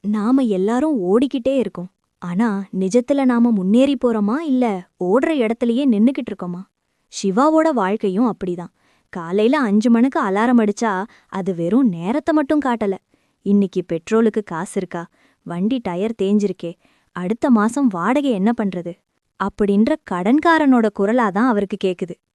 நாம எல்லாரும் ஓடிக்கிட்டே இருக்கோம். ஆனா நிஜத்துல நாம முன்னேறி போறோமா இல்ல ஓடுற இடத்துலயே நின்னுக்கிட்டு இருக்கோமா? சிவாவோட வாழ்க்கையும் அப்படிதான். காலையில அஞ்சு மணிக்கு அலாரம் அடிச்சா அது வெறும் நேரத்தை மட்டும் காட்டல. இன்னைக்கு பெட்ரோலுக்கு காசு இருக்கா? வண்டி டயர் தேஞ்சிருக்கே. அடுத்த மாசம் வாடகை என்ன பண்றது? அப்படின்ற கடன்காரனோட குரலாதான் அவருக்கு கேக்குது.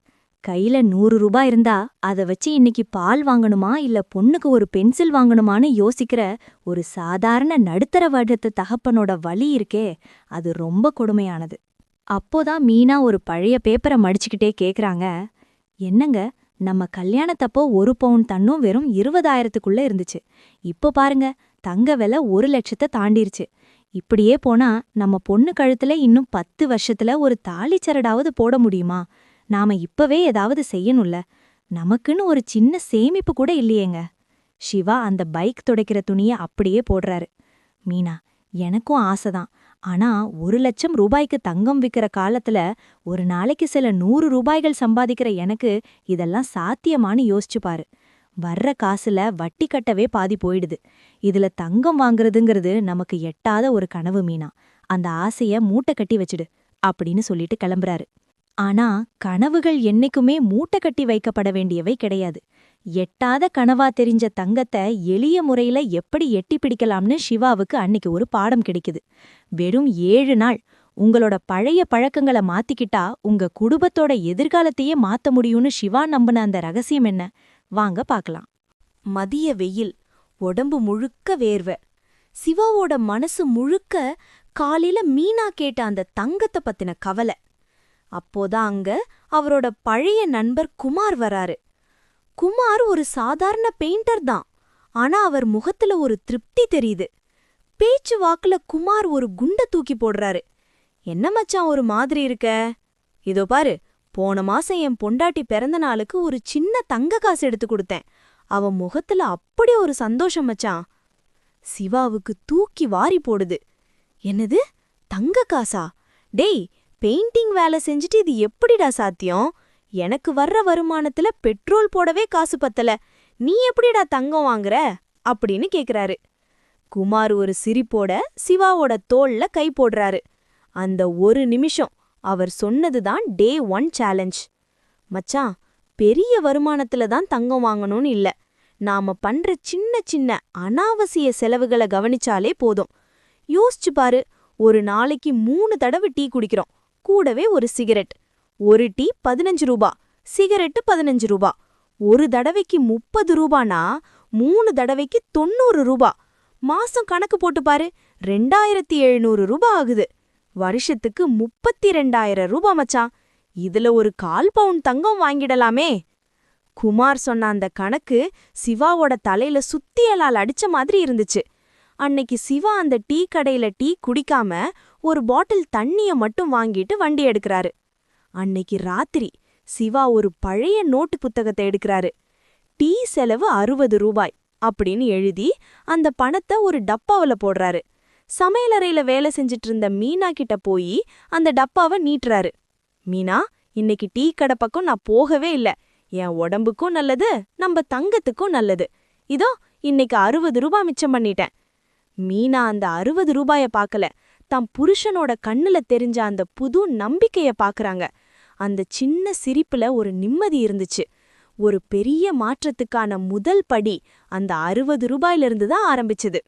கையில நூறு ரூபாய் இருந்தா அத வச்சு இன்னைக்கு பால் வாங்கணுமா இல்ல பொண்ணுக்கு ஒரு பென்சில் வாங்கணுமான்னு யோசிக்கிற ஒரு சாதாரண நடுத்தர வர்க்கத்து தகப்பனோட வலி இருக்கே அது ரொம்ப கொடுமையானது. அப்போதான் மீனா ஒரு பழைய பேப்பரை மடிச்சுக்கிட்டே கேக்குறாங்க. என்னங்க நம்ம கல்யாணத்தப்போ ஒரு பவுன் தன்னும் வெறும் இருபதாயிரத்துக்குள்ள இருந்துச்சு. இப்போ பாருங்க தங்க விலை ஒரு லட்சத்தை தாண்டிருச்சு. இப்படியே போனா நம்ம பொண்ணு கழுத்துல இன்னும் பத்து வருஷத்துல ஒரு தாலிச்சரடாவது போட முடியுமா? நாம இப்பவே ஏதாவது செய்யணும்ல. நமக்குன்னு ஒரு சின்ன சேமிப்பு கூட இல்லையேங்க. சிவா அந்த பைக் துடைக்கிற துணிய அப்படியே போடுறாரு. மீனா எனக்கும் ஆசைதான். ஆனா ஒரு லட்சம் ரூபாய்க்கு தங்கம் விக்கிற காலத்துல ஒரு நாளைக்கு சில நூறு ரூபாய்கள் சம்பாதிக்கிற எனக்கு இதெல்லாம் சாத்தியமானு யோசிச்சு பாரு. வர்ற காசுல வட்டி கட்டவே பாதி போயிடுது. இதுல தங்கம் வாங்குறதுங்கிறது நமக்கு எட்டாத ஒரு கனவு மீனா. அந்த ஆசைய மூட்டை கட்டி வச்சிடு அப்படின்னு சொல்லிட்டு கிளம்புறாரு. ஆனா கனவுகள் என்னைக்குமே மூட்டை கட்டி வைக்கப்பட வேண்டியவை கிடையாது. எட்டாத கனவா தெரிஞ்ச தங்கத்தை எளிய முறையில எப்படி எட்டி பிடிக்கலாம்னு சிவாவுக்கு அன்னைக்கு ஒரு பாடம் கிடைக்குது. வெறும் ஏழு நாள். உங்களோட பழைய பழக்கங்களை மாத்திக்கிட்டா உங்க குடும்பத்தோட எதிர்காலத்தையே மாத்த முடியும்னு சிவா நம்பின அந்த ரகசியம் என்ன? வாங்க பார்க்கலாம். மதிய வெயில். உடம்பு முழுக்க வேர்வை. சிவாவோட மனசு முழுக்க காலையில மீனா கேட்ட அந்த தங்கத்தை பத்தின கவலை. அப்போதான் அங்க அவரோட பழைய நண்பர் குமார் வராரு. குமார் ஒரு சாதாரண பெயிண்டர் தான். ஆனா அவர் முகத்துல ஒரு திருப்தி தெரியுது. பேச்சு வாக்குல குமார் ஒரு குண்ட தூக்கி போடுறாரு. என்ன மச்சான் ஒரு மாதிரி இருக்க? இதோ பாரு போன மாசம் என் பொண்டாட்டி பிறந்த நாளுக்கு ஒரு சின்ன தங்க காசு எடுத்து கொடுத்தேன். அவன் முகத்துல அப்படி ஒரு சந்தோஷம் மச்சான். சிவாவுக்கு தூக்கி வாரி போடுது. என்னது? தங்க காசா? டேய் பெயிண்டிங் வேலை செஞ்சுட்டு இது எப்படிடா சாத்தியம்? எனக்கு வர்ற வருமானத்துல பெட்ரோல் போடவே காசு பத்தல. நீ எப்படிடா தங்கம் வாங்குற? அப்படின்னு கேக்குறாரு. குமார் ஒரு சிரிப்போட சிவாவோட தோள்ல கை போடுறாரு. அந்த ஒரு நிமிஷம் அவர் சொன்னதுதான் டே ஒன் சேலஞ்ச். மச்சான் பெரிய வருமானத்துல தான் தங்கம் வாங்கணும்னு இல்ல. நாம பண்ற சின்ன சின்ன அனாவசிய செலவுகளை கவனிச்சாலே போதும். யோசிச்சு பாரு ஒரு நாளைக்கு மூணு தடவை டீ குடிக்கிறோம். கூடவே ஒரு சிகரெட். ஒரு டீ பதினஞ்சு ரூபா சிகரெட்டு பதினஞ்சு ரூபா. ஒரு தடவைக்கு முப்பது ரூபானா? மூணு தடவைக்கு தொண்ணூறு ரூபா. மாசம் கணக்கு போட்டு பாரு ரெண்டாயிரத்தி எழுநூறு ரூபா ஆகுது. வருஷத்துக்கு முப்பத்தி ரெண்டாயிரம் ரூபா மச்சான். இதுல ஒரு கால் பவுன் தங்கம் வாங்கிடலாமே. குமார் சொன்ன அந்த கணக்கு சிவாவோட தலையில சுத்தியலால் அடிச்ச மாதிரி இருந்துச்சு. அன்னைக்கு சிவா அந்த டீ கடையில டீ குடிக்காம ஒரு பாட்டில் தண்ணிய மட்டும் வாங்கிட்டு வண்டி எடுக்கிறாரு. அன்னைக்கு ராத்திரி சிவா ஒரு பழைய நோட்டு புத்தகத்தை எடுக்கிறாரு. டீ செலவு அறுபது ரூபாய் அப்படின்னு எழுதி அந்த பணத்தை ஒரு டப்பாவுல போடுறாரு. சமையலறையில வேலை செஞ்சிட்டு இருந்த மீனா கிட்ட போய் அந்த டப்பாவை நீட்டுறாரு. மீனா இன்னைக்கு டீ கடை பக்கம் நான் போகவே இல்ல. என் உடம்புக்கும் நல்லது நம்ம தங்கத்துக்கும் நல்லது. இதோ இன்னைக்கு அறுபது ரூபாய் மிச்சம் பண்ணிட்டேன். மீனா அந்த அறுபது ரூபாய பாக்கல. தம் புருஷனோட கண்ணுல தெரிஞ்ச அந்த புது நம்பிக்கைய பாக்குறாங்க. அந்த சின்ன சிரிப்புல ஒரு நிம்மதி இருந்துச்சு. ஒரு பெரிய மாற்றத்துக்கான முதல் படி அந்த அறுபது ரூபாயிலிருந்து தான் ஆரம்பிச்சது.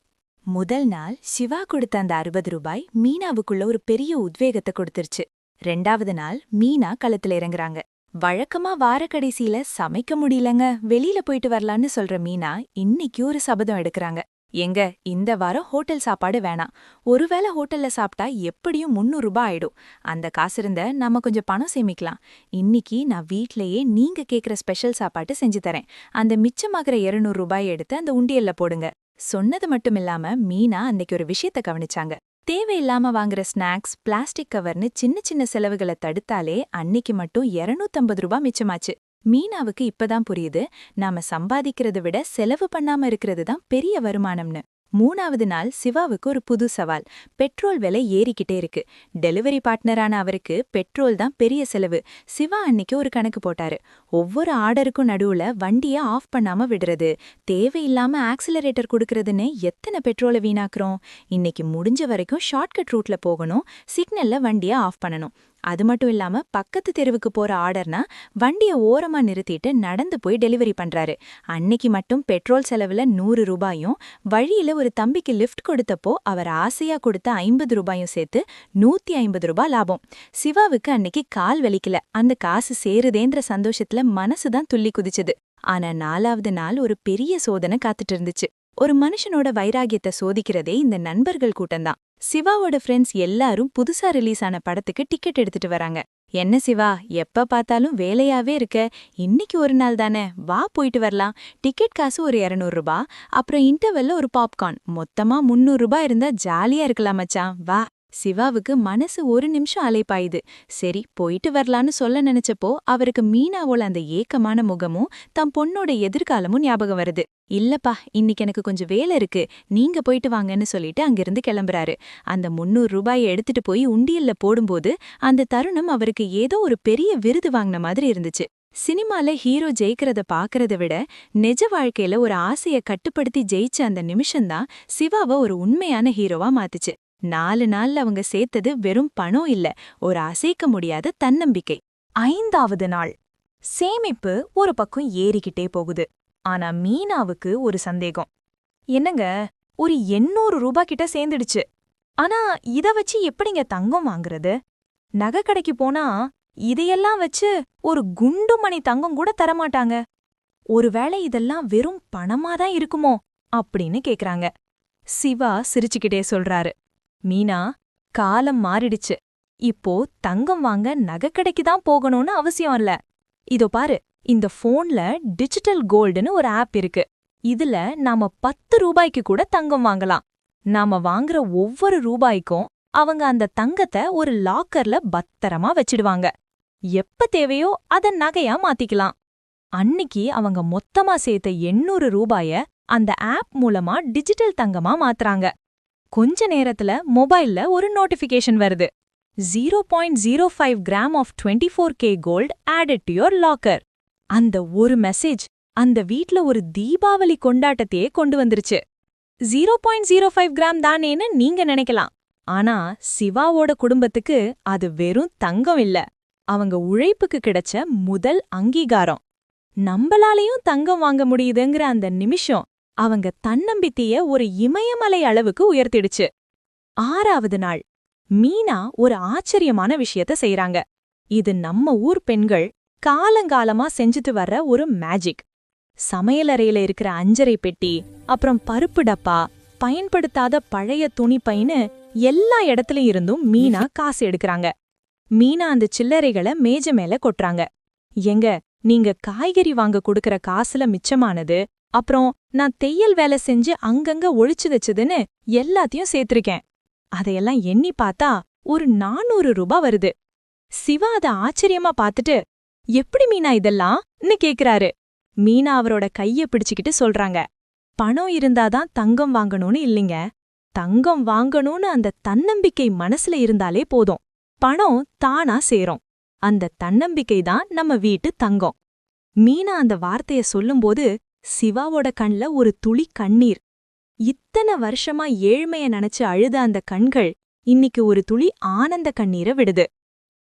முதல் நாள் சிவா கொடுத்த அந்த அறுபது ரூபாய் மீனாவுக்குள்ள ஒரு பெரிய உத்வேகத்தை கொடுத்துருச்சு. ரெண்டாவது நாள் மீனா களத்துல இறங்குறாங்க. வழக்கமா வாரக்கடைசியில சமைக்க முடியலங்க வெளியில போயிட்டு வரலான்னு சொல்ற மீனா இன்னைக்கு ஒரு சபதம் எடுக்கறாங்க. எங்க இந்த வாரம் ஹோட்டல் சாப்பாடு வேணாம். ஒருவேளை ஹோட்டல்ல சாப்பிட்டா எப்படியும் முந்நூறு ரூபாய் ஆயிடும். அந்த காசு இருந்த நம்ம கொஞ்சம் பணம் சேமிக்கலாம். இன்னைக்கு நான் வீட்லயே நீங்க கேக்குற ஸ்பெஷல் சாப்பாட்டு செஞ்சு தரேன். அந்த மிச்சமாகிற இருநூறு ரூபாய் எடுத்து அந்த உண்டியல்ல போடுங்க. சொன்னது மட்டும் இல்லாம மீனா அன்னைக்கு ஒரு விஷயத்த கவனிச்சாங்க. தேவையில்லாம வாங்குற ஸ்நாக்ஸ் பிளாஸ்டிக் கவர்னு சின்ன சின்ன செலவுகளை தடுத்தாலே அன்னைக்கு மட்டும் 250 ரூபாய் மிச்சமாச்சு. மீனாவுக்கு இப்பதான் புரியுது நாம சம்பாதிக்கிறத விட செலவு பண்ணாம இருக்கிறது தான் பெரிய வருமானம்னு. மூணாவது நாள் சிவாவுக்கு ஒரு புது சவால். பெட்ரோல் விலை ஏறிக்கிட்டே இருக்கு. டெலிவரி பார்ட்னரான அவருக்கு பெட்ரோல் தான் பெரிய செலவு. சிவா அன்னைக்கு ஒரு கணக்கு போட்டாரு. ஒவ்வொரு ஆர்டருக்கும் நடுவுல வண்டிய ஆஃப் பண்ணாம விடுறது தேவையில்லாம ஆக்சிலரேட்டர் கொடுக்கறதுன்னு எத்தனை பெட்ரோலை வீணாக்குறோம்? இன்னைக்கு முடிஞ்ச வரைக்கும் ஷார்ட்கட் ரூட்ல போகணும் சிக்னல்ல வண்டிய ஆஃப் பண்ணணும். அது மட்டும் இல்லாம பக்கத்து தெருவுக்கு போற ஆர்டர்னா வண்டிய ஓரமா நிறுத்திட்டு நடந்து போய் டெலிவரி பண்றாரு. அன்னைக்கு மட்டும் பெட்ரோல் செலவுல நூறு ரூபாயும் வழியில ஒரு தம்பிக்கு லிஃப்ட் கொடுத்தப்போ அவர் ஆசையா கொடுத்த ஐம்பது ரூபாயும் சேர்த்து நூத்தி ஐம்பது ரூபாய் லாபம். சிவாவுக்கு அன்னைக்கு கால் வலிக்கல. அந்த காசு சேருதேன்ற சந்தோஷத்துல மனசுதான் துள்ளி குதிச்சது. ஆனா நாலாவது நாள் ஒரு பெரிய சோதனை காத்துட்டு இருந்துச்சு. ஒரு மனுஷனோட வைராகியத்தை சோதிக்கிறதே இந்த நண்பர்கள் கூட்டம்தான். சிவாவோட ஃப்ரெண்ட்ஸ் எல்லாரும் புதுசா ரிலீஸ் ஆன படத்துக்கு டிக்கெட் எடுத்துட்டு வராங்க. என்ன சிவா எப்ப பார்த்தாலும் வேலையாவே இருக்க? இன்னைக்கு ஒரு நாள் தானே? வா போயிட்டு வரலாம். டிக்கெட் காசு ஒரு 200 ரூபா. அப்புறம் இன்டர்வெல்ல ஒரு பாப்கார்ன் மொத்தமா 300 ரூபாய் இருந்தா ஜாலியா இருக்கலாம் மச்சான். வா. சிவாவுக்கு மனசு ஒரு நிமிஷம் அலைப்பாயுது. சரி போயிட்டு வரலான்னு சொல்ல நினைச்சப்போ அவருக்கு மீனாவோட அந்த ஏக்கமான முகமும் தம் பொண்ணோட எதிர்காலமும் ஞாபகம் வருது. இல்லப்பா இன்னைக்கு எனக்கு கொஞ்சம் வேலை இருக்கு. நீங்க போயிட்டு வாங்கன்னு சொல்லிட்டு அங்கிருந்து கிளம்புறாரு. அந்த முன்னூறு ரூபாயை எடுத்துட்டு போய் உண்டியல்ல போடும்போது அந்த தருணம் அவருக்கு ஏதோ ஒரு பெரிய விருது வாங்கின மாதிரி இருந்துச்சு. சினிமால ஹீரோ ஜெயிக்கிறத பாக்குறத விட நெஜ வாழ்க்கையில ஒரு ஆசைய கட்டுப்படுத்தி ஜெயிச்ச அந்த நிமிஷம்தான் சிவாவை ஒரு உண்மையான ஹீரோவா மாத்துச்சு. நாலு நாள்ல அவங்க சேர்த்தது வெறும் பணம் இல்ல ஒரு அசைக்க முடியாத தன்னம்பிக்கை. ஐந்தாவது நாள். சேமிப்பு ஒரு பக்கம் ஏறிக்கிட்டே போகுது. ஆனா மீனாவுக்கு ஒரு சந்தேகம். என்னங்க ஒரு எண்ணூறு ரூபா கிட்ட சேர்ந்துடுச்சு. ஆனா இத வச்சு எப்படிங்க தங்கம் வாங்குறது? நகை கடைக்கு போனா இதையெல்லாம் வச்சு ஒரு குண்டு மணி தங்கம் கூட தரமாட்டாங்க. ஒருவேளை இதெல்லாம் வெறும் பணமா தான் இருக்குமோ? அப்படின்னு கேக்குறாங்க. சிவா சிரிச்சுக்கிட்டே சொல்றாரு. மீனா காலம் மாறிடுச்சு. இப்போ தங்கம் வாங்க நகைக்கடைக்கு தான் போகணும்னு அவசியம் இல்ல. இதோ பாரு இந்த போன்ல டிஜிட்டல் கோல்டுன்னு ஒரு ஆப் இருக்கு. இதுல நாம பத்து ரூபாய்க்கு கூட தங்கம் வாங்கலாம். நாம வாங்குற ஒவ்வொரு ரூபாய்க்கும் அவங்க அந்த தங்கத்தை ஒரு லாக்கர்ல பத்திரமா வச்சிடுவாங்க. எப்ப தேவையோ அத நகையா மாத்திக்கலாம். அன்னிக்கு அவங்க மொத்தமா சேர்த்த எண்ணூறு ரூபாய அந்த ஆப் மூலமா டிஜிட்டல் தங்கமா மாத்துறாங்க. கொஞ்ச நேரத்துல மொபைல்ல ஒரு நோட்டிஃபிகேஷன் வருது. Zero point zero five gram of twenty four K gold added to your locker அந்த ஒரு மெசேஜ் அந்த வீட்ல ஒரு தீபாவளி கொண்டாட்டத்தையே கொண்டு வந்துருச்சு. Zero point zero five gram தானேன்னு நீங்க நினைக்கலாம். ஆனா சிவாவோட குடும்பத்துக்கு அது வெறும் தங்கம் இல்ல. அவங்க உழைப்புக்கு கிடைச்ச முதல் அங்கீகாரம். நம்மளாலையும் தங்கம் வாங்க முடியுதுங்கிற அந்த நிமிஷம் அவங்க தன்னம்பிக்கைய ஒரு இமயமலை அளவுக்கு உயர்த்திடுச்சு. ஆறாவது நாள் மீனா ஒரு ஆச்சரியமான விஷயத்த செய்றாங்க. இது நம்ம ஊர் பெண்கள் காலங்காலமா செஞ்சுட்டு வர்ற ஒரு மேஜிக் சமையலறையில இருக்கிற அஞ்சரை பெட்டி அப்புறம் பருப்பு டப்பா பயன்படுத்தாத பழைய துணி பைன்னு எல்லா இடத்துலயும் இருந்தும் மீனா காசு எடுக்கறாங்க. மீனா அந்த சில்லறைகளை மேஜ மேல கொட்டுறாங்க. எங்க நீங்க காய்கறி வாங்க கொடுக்கற காசுல மிச்சமானது அப்புறம் நான் தையல் வேலை செஞ்சு அங்கங்க ஒழிச்சு வச்சதுன்னு எல்லாத்தையும் சேர்த்திருக்கேன். அதையெல்லாம் எண்ணி பார்த்தா ஒரு நானூறு ரூபா வருது. சிவா அத ஆச்சரியமா பார்த்துட்டு எப்படி மீனா இதெல்லாம்னு கேக்குறாரு. மீனா அவரோட கைய பிடிச்சுக்கிட்டு சொல்றாங்க. பணம் இருந்தாதான் தங்கம் வாங்கணும்னு இல்லைங்க. தங்கம் வாங்கணும்னு அந்த தன்னம்பிக்கை மனசுல இருந்தாலே போதும். பணம் தானா சேரும். அந்த தன்னம்பிக்கை தான் நம்ம வீட்டு தங்கம். மீனா அந்த வார்த்தைய சொல்லும்போது சிவாவோட கண்ல ஒரு துளி கண்ணீர். இத்தனை வருஷமா ஏழ்மைய நினைச்சு அழுத அந்த கண்கள் இன்னிக்கு ஒரு துளி ஆனந்த கண்ணீரை விடுது.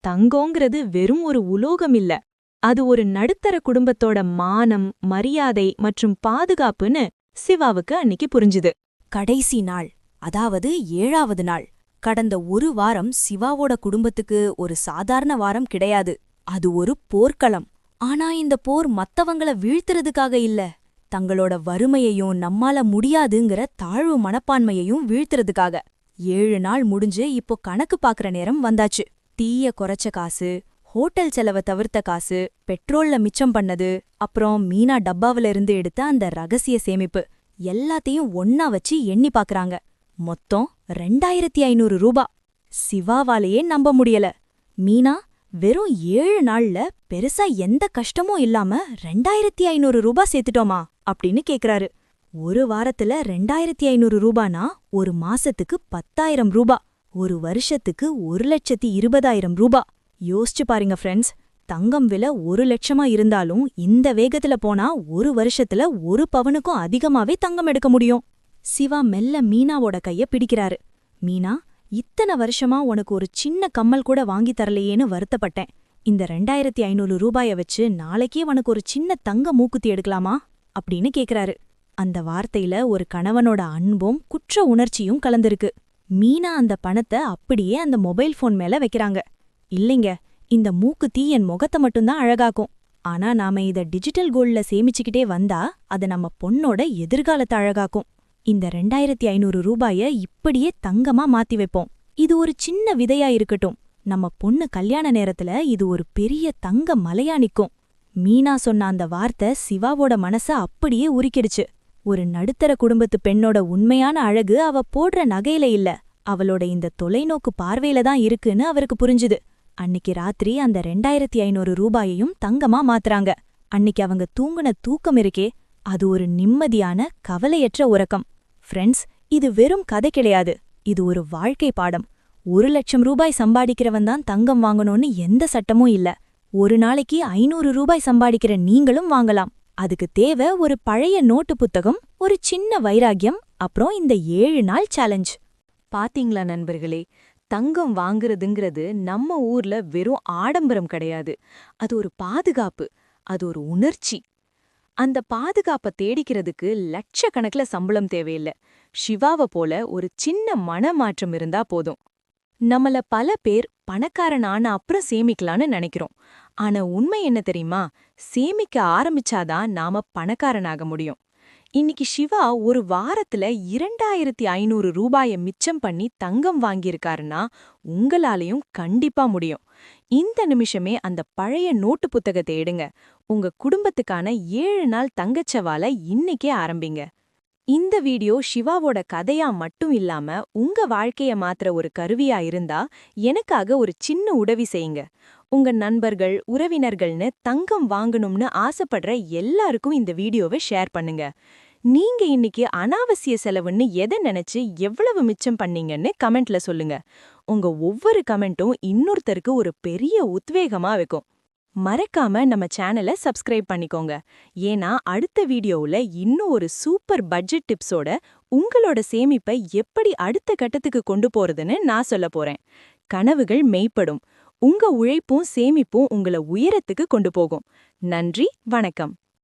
தங்கோங்கிறது வெறும் ஒரு உலோகம் இல்ல. அது ஒரு நடுத்தர குடும்பத்தோட மானம் மரியாதை மற்றும் பாதுகாப்புன்னு சிவாவுக்கு அன்னிக்கு புரிஞ்சுது. கடைசி நாள் அதாவது ஏழாவது நாள். கடந்த ஒரு வாரம் சிவாவோட குடும்பத்துக்கு ஒரு சாதாரண வாரம் கிடையாது. அது ஒரு போர்க்களம். ஆனா இந்த போர் மத்தவங்கள வீழ்த்துறதுக்காக இல்ல. தங்களோட வறுமையையும் நம்மால முடியாதுங்கிற தாழ்வு மனப்பான்மையையும் வீழ்த்துறதுக்காக. ஏழு நாள் முடிஞ்சு இப்போ கணக்கு பாக்குற நேரம் வந்தாச்சு. தீய குறைச்ச காசு ஹோட்டல் செலவை தவிர்த்த காசு பெட்ரோல்ல மிச்சம் பண்ணது அப்புறம் மீனா டப்பாவில இருந்து எடுத்த அந்த ரகசிய சேமிப்பு எல்லாத்தையும் ஒன்னா வச்சு எண்ணி பாக்குறாங்க. மொத்தம் ரெண்டாயிரத்தி ஐநூறு ரூபா. சிவாவாலேயே நம்ப முடியல. மீனா வெறும் ஏழு நாள்ல பெருசா எந்த கஷ்டமும் இல்லாம ரெண்டாயிரத்தி ஐநூறு ரூபா சேர்த்துட்டோமா? அப்படின்னு கேக்குறாரு. ஒரு வாரத்துல ரெண்டாயிரத்தி ஐநூறு ரூபானா ஒரு மாசத்துக்கு பத்தாயிரம் ரூபா ஒரு வருஷத்துக்கு ஒரு லட்சத்தி இருபதாயிரம் ரூபா. யோசிச்சு பாருங்க ஃப்ரெண்ட்ஸ் தங்கம் விலை ஒரு லட்சமா இருந்தாலும் இந்த வேகத்துல போனா ஒரு வருஷத்துல ஒரு பவனுக்கும் அதிகமாவே தங்கம் எடுக்க முடியும். சிவா மெல்ல மீனாவோட கைய பிடிக்கிறாரு. மீனா இத்தனை வருஷமா உனக்கு ஒரு சின்ன கம்மல் கூட வாங்கி தரலையேன்னு வருத்தப்பட்டேன். இந்த ரெண்டாயிரத்தி ஐநூறு ரூபாய வச்சு நாளைக்கே உனக்கு ஒரு சின்ன தங்க மூக்குத்தி எடுக்கலாமா? அப்படின்னு கேக்குறாரு. அந்த வார்த்தையில ஒரு கணவனோட அன்பும் குற்ற உணர்ச்சியும் கலந்திருக்கு. மீனா அந்த பணத்தை அப்படியே அந்த மொபைல் ஃபோன் மேல வைக்கிறாங்க. இல்லைங்க இந்த மூக்குத்தி என் முகத்தை மட்டும்தான் அழகாக்கும். ஆனா நாம இத டிஜிட்டல் கோல்ட்ல சேமிச்சுக்கிட்டே வந்தா அது நம்ம பொண்ணோட எதிர்காலத்தை அழகாக்கும். இந்த ரெண்டாயிரத்தி ஐநூறு ரூபாய இப்படியே தங்கமா மாத்தி வைப்போம். இது ஒரு சின்ன விதையா இருக்கட்டும். நம்ம பொண்ணு கல்யாண நேரத்துல இது ஒரு பெரிய தங்க மலையா நிக்கும். மீனா சொன்ன அந்த வார்த்தை சிவாவோட மனச அப்படியே உரிக்கிடுச்சு. ஒரு நடுத்தர குடும்பத்து பெண்ணோட உண்மையான அழகு அவ போடுற நகையில இல்ல. அவளோட இந்த தொலைநோக்கு பார்வையில தான் இருக்குன்னு அவருக்கு புரிஞ்சுது. அன்னிக்கு ராத்திரி அந்த ரெண்டாயிரத்தி ஐநூறு ரூபாயையும் தங்கமா மாத்துறாங்க. அன்னிக்கு அவங்க தூங்குன தூக்கம் இருக்கே அது ஒரு நிம்மதியான கவலையற்ற உறக்கம். ஃப்ரெண்ட்ஸ் இது வெறும் கதை கிடையாது. இது ஒரு வாழ்க்கை பாடம். ஒரு லட்சம் ரூபாய் சம்பாதிக்கிறவன் தான் தங்கம் வாங்கணும்னு எந்த சட்டமும் இல்ல. ஒரு நாளைக்கு ஐநூறு ரூபாய் சம்பாதிக்கிற நீங்களும் வாங்கலாம். அதுக்கு தேவை ஒரு பழைய நோட்டு புத்தகம் ஒரு சின்ன வைராக்கியம் அப்புறம் இந்த ஏழு நாள் சேலஞ்ச் பாத்தீங்களா நண்பர்களே? தங்கம் வாங்குறதுங்கிறது நம்ம ஊர்ல வெறும் ஆடம்பரம் கிடையாது. அது ஒரு பாதுகாப்பு அது ஒரு உணர்ச்சி. அந்த பாதுகாப்ப தேடிக்கிறதுக்கு லட்சக்கணக்குல சம்பளம் தேவையில்ல. சிவாவ போல ஒரு சின்ன மனமாற்றம் இருந்தா போதும். நம்மள பல பேர் பணக்காரன் ஆன அப்புறம் சேமிக்கலான்னு நினைக்கிறோம். ஆனா உண்மை என்ன தெரியுமா? சேமிக்க ஆரம்பிச்சாதான் நாம பணக்காரனாக முடியும். இன்னைக்கு சிவா ஒரு வாரத்துல இரண்டாயிரத்தி ஐநூறு ரூபாய மிச்சம் பண்ணி தங்கம் வாங்கியிருக்காருன்னா உங்களாலையும் கண்டிப்பா முடியும். இந்த நிமிஷமே அந்த பழைய நோட்டு புத்தகத்தை எடுங்க. உங்க குடும்பத்துக்கான ஏழு நாள் தங்கச்சவால இன்னைக்கே ஆரம்பிங்க. இந்த வீடியோ சிவாவோட கதையா மட்டும் இல்லாம உங்க வாழ்க்கைய மாத்திர ஒரு கருவியா இருந்தா எனக்காக ஒரு சின்ன உதவி செய்யுங்க. உங்க நண்பர்கள் உறவினர்கள்னு தங்கம் வாங்கணும்னு ஆசைப்படுற எல்லாருக்கும் இந்த வீடியோவை ஷேர் பண்ணுங்க. நீங்க இன்னைக்கு அனாவசிய செலவுன்னு எதை நினைச்சு எவ்வளவு மிச்சம் பண்ணீங்கன்னு கமெண்ட்ல சொல்லுங்க. உங்க ஒவ்வொரு கமெண்ட்டும் இன்னொருத்தருக்கு ஒரு பெரிய உத்வேகமா வைக்கும். மறக்காம நம்ம சேனலை சப்ஸ்கிரைப் பண்ணிக்கோங்க. ஏன்னா அடுத்த வீடியோவுல இன்னும் ஒரு சூப்பர் பட்ஜெட் டிப்ஸோட உங்களோட சேமிப்பை எப்படி அடுத்த கட்டத்துக்கு கொண்டு போறதுன்னு நான் சொல்ல போறேன். கனவுகள் மெய்ப்படும். உங்க உழைப்பும் சேமிப்பும் உங்களை உயரத்துக்கு கொண்டு போகும். நன்றி வணக்கம்.